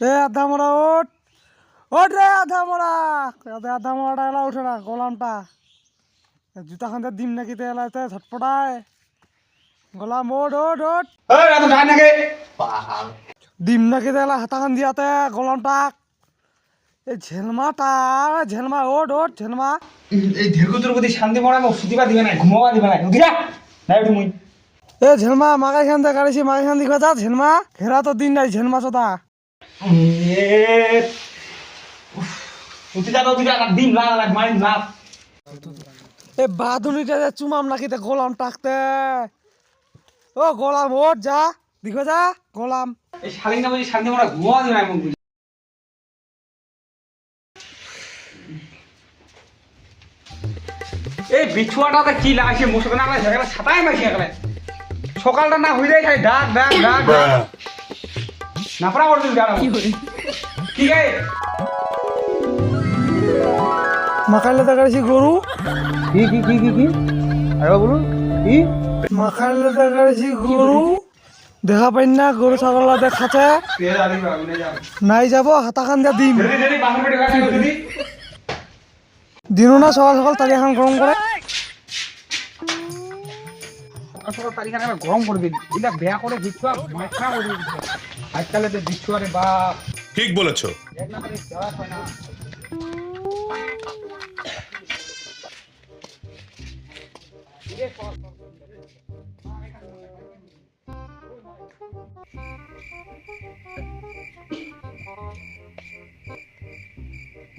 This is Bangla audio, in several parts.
এ আধা মরা ওঠ। ওঠ রে আধা মরা আধা মরাটা এলা উঠে না গোলামটা। এ জুতা খানতে দিম নাকি তে এলাতে ঝটপটায়। গোলাম ওঠ এই এত যায় নাকি? তে এলা হাতা খান দিয়াতে গোলামটাক এই ঝেলমাটা ঝেলমা ওঠ ওঠ ঝেলমা। এই ধীরগতির প্রতি শান্তি সুতিবা দিবে না ঘুমাবা দিবে না উঠি মুই। এ ঝেলমা মাগাই খান দে গাড়িছি মাগাই খান দিখা যা ঝেলমা। ঘেরা তো দিন নাই ঝেলমা যা দিন না না মারি না। এ বাদুনিটা চুমাম নাকি তে গোলাম টাকতে। ও গোলাম ওঠ যা। দিখো যা গোলাম। এই শালিং না বুঝি শান্তি ঘুমাবা দিবে না বুঝি এই বিছুয়াটাতে কি না সকালটা না হইলে খালি ডাক ডাক ডাক ডাক। নাপড়া করে দিল ডাক কি গাই মাখাইলে তো গাড়িছি গরু। কি কি কি কি কি? আরে বলুন কি? মাখাইলে তো গাড়িছি গরু। দেখা পাই না গরু ছাগল দেখাচ্ছে নাই যাব। হাতা খান দিয়া দিম। দিনও না সকাল সকাল তালি এখন গরম করে। আসলে তারিখানে গরম করে দিন এটা বেয়া করে বিছুয়া মাথা করে আজকাল যে বিছুয়ারে বা ঠিক বলেছ। হয়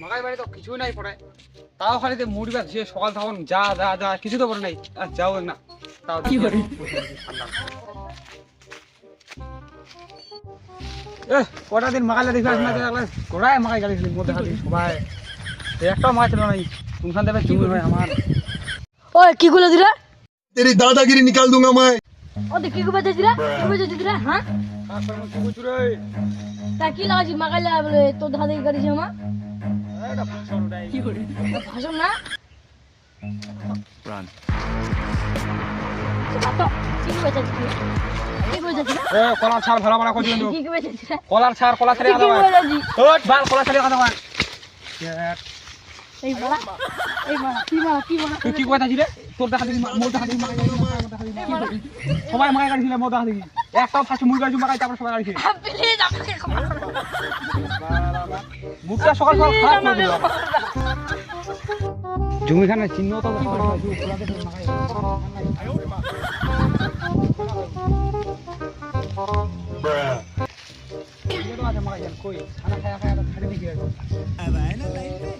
মাগাই বাড়ি তো কিছুই নাই পড়ে তাও খালি যে মুড়ি বা যে সকাল তখন যা যা যা কিছু তো পড়ে নাই। আর যাও না। তাও কি করে? এ কটা দিন মাখাইলে দেখবি আসবে মাকাই গোড়ায় মাখাই গালি খেলি মধ্যে খালি সবাই। একটাও মাছ ছিল না তুমসান দেবে চুমি ভাই আমার। ওই কি গুলো দিরা তেরি দাদাগিরি নিকাল দুঙ্গা মাই ও দেখি কি বাজে দিরা কি বাজে দিরা হ্যাঁ? কি লাগাছি? মাখাইলে তো দাদাগিরি করেছি আমার এটা ভাষণ ভাষণ না? এ কলার ছাড় ভালো ভালো করছি কলার ছাড় কলা ছাড়ে কথা বাল কলা ছাড়ে কথা কয় এই মারা এই মারা কি মারা কি মারা তুই কি কথা ছিলে তোর দেখা দেখি মোর দেখা দেখি সবাই মাগাই গাড়ি মোর দেখা দেখি একটাও ফার্স্ট মুই গাড়ি মাগাই তারপর সবাই গাড়ি ছিল প্লিজ আমাকে ক্ষমা করো মুখটা সকাল সকাল খারাপ করে দিল জমি খানে চিহ্ন তো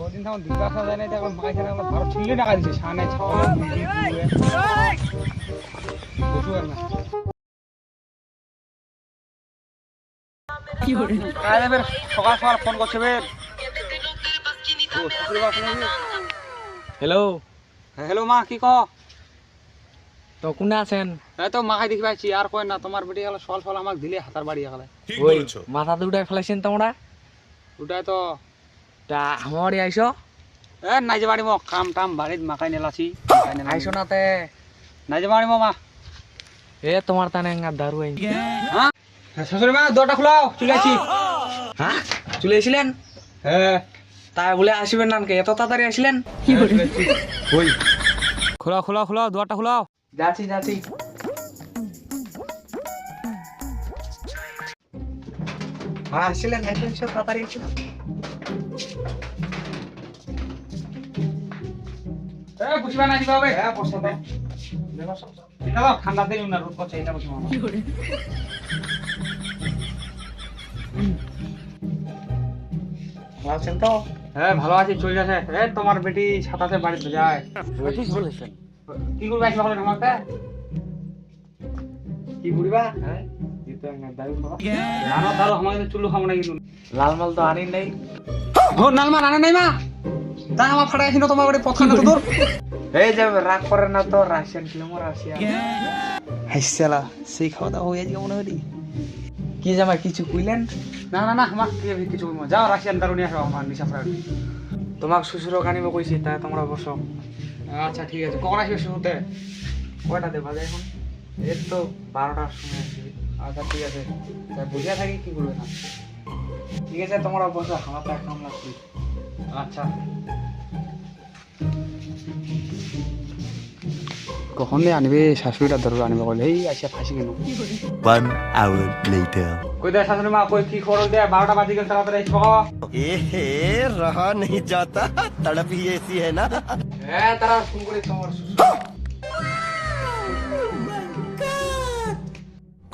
কদিন তখন যায় না এখন টাকা দিচ্ছে সানে ছাগল বসু আর না সকাল সকাল ফোন করছে বের। হ্যাঁ, হ্যালো মা কি কহ তো কোনে আছেন? এই তো মাখাই দেখি পাচ্ছি আর কই না তোমার বেটি গেল সল সল আমাকে দিলে হাতার বাড়ি গেলে। ঠিক বলেছ। মাথা দুটাই ফেলাইছেন তোমরা? ওটাই তো। তা আমারই আইসো এ নাই যে বাড়ি মো কাম টাম বাড়িত মাখাই নেলাছি নেলাছি। আইসো নাতে নাই যে বাড়ি মো মা। এ তোমার তানে দারু আইন। হ্যাঁ শাশুড়ি মা দরটা খোলাও চলে আসি হ্যাঁ চলে এসেছিলেন হ্যাঁ তাই বলে আসবেন না এত তাড়াতাড়ি আসলেন? ওই। খোলাও খোলাও খোলাও দরটা খোলাও। যাচ্ছি যাচ্ছি। হ্যাঁ তাড়াতাড়ি এ না দিবা হ্যাঁ বসে দাও দাও ঠান্ডা দিন না রোদ করছে এটা বসে আছেন তো? হ্যাঁ ভালো আছি চলে যাচ্ছে। এ তোমার বেটি ছাতাতে বাড়িতে যায়। ঠিক বলেছেন। কি করবে আসবে আমাকে কি ঘুরবা? হ্যাঁ তো আনি নেই। ও রানে নাই মা? তা আমার ফাটা এসে তোমার বাড়ি পথ না তোর এই যে রাগ করে না তো রাশিয়ান ফিল্ম সেই খাওয়া দাওয়া হয়ে আজকে মনে হলি কি জামা কিছু কইলেন? না না না আমার কিছু বলব যাও রাশিয়ান দারু নিয়ে আসো আমার নিশা ফ্রাইড তোমাক শ্বশুর কানিব কইছি তাই তোমরা বসো। আচ্ছা ঠিক আছে। কখন আসবে শুরুতে? কয়টা দেবা যায় এখন? এই তো বারোটার সময় আসবে আচ্ছা ঠিক আছে। তা বুঝিয়া থাকি কি করবে না ঠিক আছে তোমরা বসো আমার তো এক কাম লাগছে আচ্ছা। কখন দিয়ে আনবে শাশুড়িটা ধরবে আনবে বলে এই আসে ফাঁসি কেন One hour later. কই দে শাশুড়ি মা কই কি খবর দে বারোটা বাজে গেল তাড়াতাড়ি এসে বাবা ए रहा नहीं जाता तड़प ही ऐसी है ना হ্যাঁ তারা ফোন করে তোমার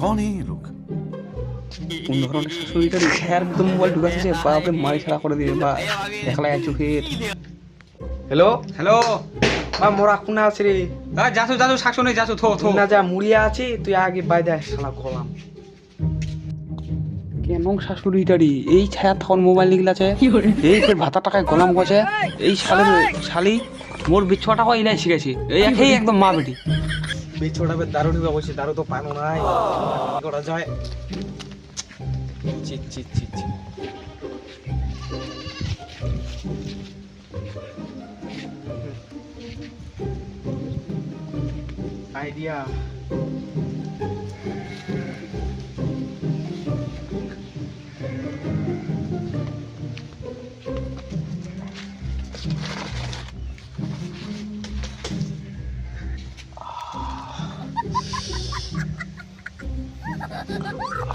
कौन है ये लोग কোন ধরনের শাশুড়িটা শেয়ার মতো মোবাইল ঢুকাচ্ছে বাপরে মারি ছাড়া করে দিবে বা একলা এক চোখের হ্যালো হ্যালো মা মোরা কোনা আছে রে? যাচো যাচো শাকসো নেই যাচো থো থো। না যা মুড়িয়া আছে তুই আগে বাইদে শালা কলাম কেন শাশুড়িটারি এই ছায়া তখন মোবাইল নিয়ে আছে এই ফের ভাতা টাকায় গলাম গছে এই শালের শালি মোর বিচ্ছুয়াটা হয় নাই শিখেছি। এই একই একদম মা বেটি। বেচোটা বে দারু দিবা বসে দারু তো পানো নাই করা যায়? চিট চিট চিট। dia. Ah.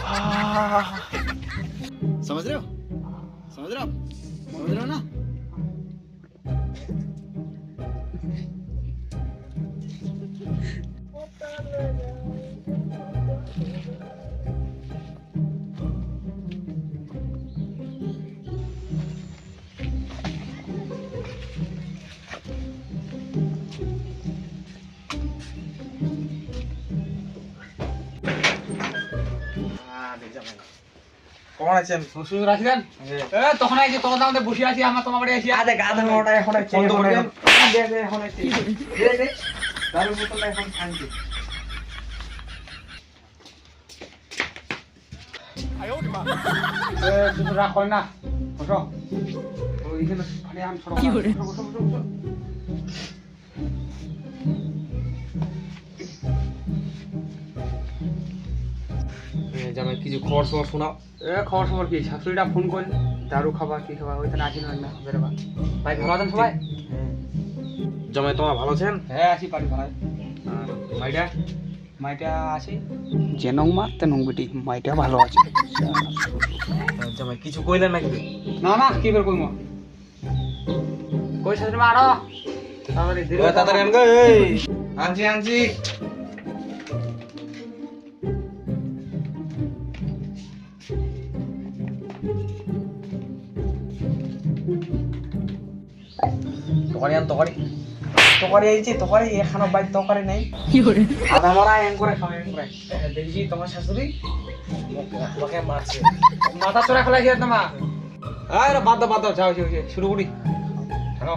Ah. Sama-sama, sama-sama. কেমন আছেন? আছিলেন? এ তখন আইছি তোমার দামতে বসে আছি আমরা তোমার বাড়ি আসি আরে গাধা মোটা এখন আছে বন্ধ করে। দে দে এখন আছে দে দে। দারু বোতলটা এখন এ শুধু রাগ না? বসো। ওইখানে আম ছড়ো বসো, বসো, বসো। কিছু খবর সবর শোনাও। এ খবর খবর কি? শাশুড়িটা ফোন করল দারু খাবা কি খাবা ওইখানে আসি না না বেরোবা। ভাই ভালো আছেন সবাই? জমাই তোমার ভালো আছেন? হ্যাঁ আছি পারি ভাই আর মাইটা? মাইটা আসি জেনং মা তেনং বেটি মাইটা ভালো আছে। জমাই কিছু কইলেন নাকি? না না কি বের কইমো? কই শাশুড়ি মা আরও? তাড়াতাড়ি দেরি ওই তাড়াতাড়ি আনগো এই। আনছি আনছি। তরকারি আন তরকারি তরকারি আইছি তরকারি এখানে বাইর তরকারি নেই। আধা মারা এন করে খাওয়া এন করে। দেখছি তোমার শাশুড়ি তোমাকে মারছে। মাথা চড়া ফেলাই দিয়ে তোমার? আরে বাদ দাও বাদ দাও যাও যাও শুরু করি। ছাড়ো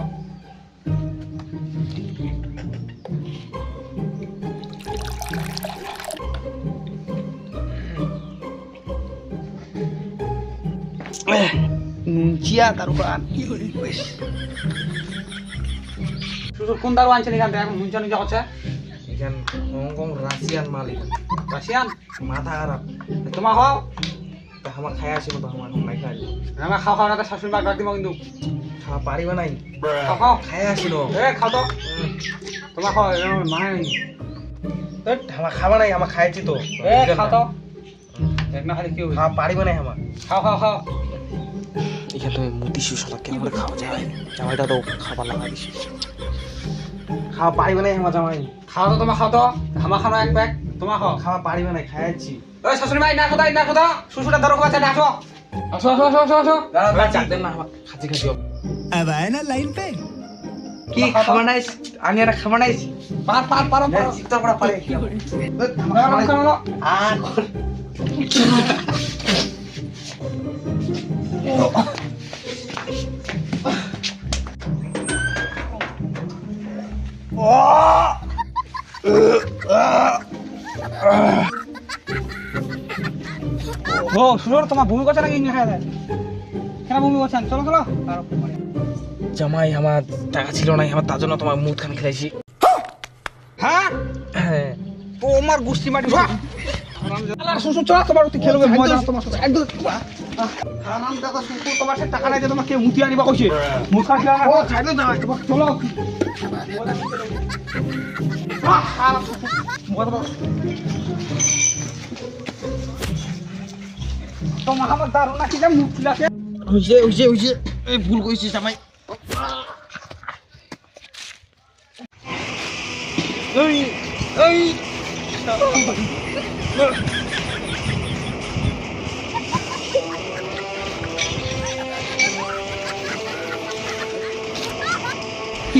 চিয়া দারু পান শ্বশুর কোন দারু আনছেন এখান থেকে এখন নুনচা নুনচা হচ্ছে এখান হংকং রাশিয়ান মাল এখান রাশিয়ান মাথা খারাপ তোমার হও তা আমার খাই আসিব তো আমার এখন নাই খাই আমার খাও খাও না তো শাশুড়ি মা ডাক দিব কিন্তু। খাওয়া পারিবা নাই? খাও খাও। খাই আসিল এ খাও তো। তোমার খাও এ মানে আমার খাবা নাই আমার খাইছি তো এ খাও তো। এক না খালি কি হবে খাওয়া পারিবা নাই আমার খাও খাও খাও। এখানে তুমি মুতি সুসালা কেমন খাওয়া যায় জামাইটা তো খাবার লাগা দিছি খাওয়া পারিবা নাই আমার জামাই খাও তো তোমার খাও তো আমার খাও এক প্যাক তোমার খাও খাওয়া পারিবা নাই খাই আছি ওই শাশুড়ি মা না কথা না কথা শ্বশুরটা ধরো কথা আসো আসো আসো আসো আসো আসো চাক দেন না আমার খাচ্ছি খাচ্ছি अब आए ना लाइन पे কি খাবার নাই আমি একটা খাবার নাই পার পার পার পার চিত্র করা পারে আর ও শ্বশুর তোমার ভূমি করছে নাকি খাই দেয় কেন ভূমি করছেন চলো চলো। জামাই আমার টাকা ছিল নাই আমার তার জন্য তোমার মুখ খান খেলাইছি। হ্যাঁ? ও আমার গুষ্টি মাটি তোমার আমার দারুণ নাকি মুখ খিলাছে হইছে হইছে হইছে এই ভুল কইছিস এই এই। কি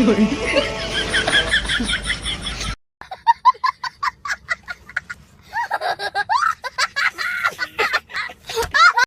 করে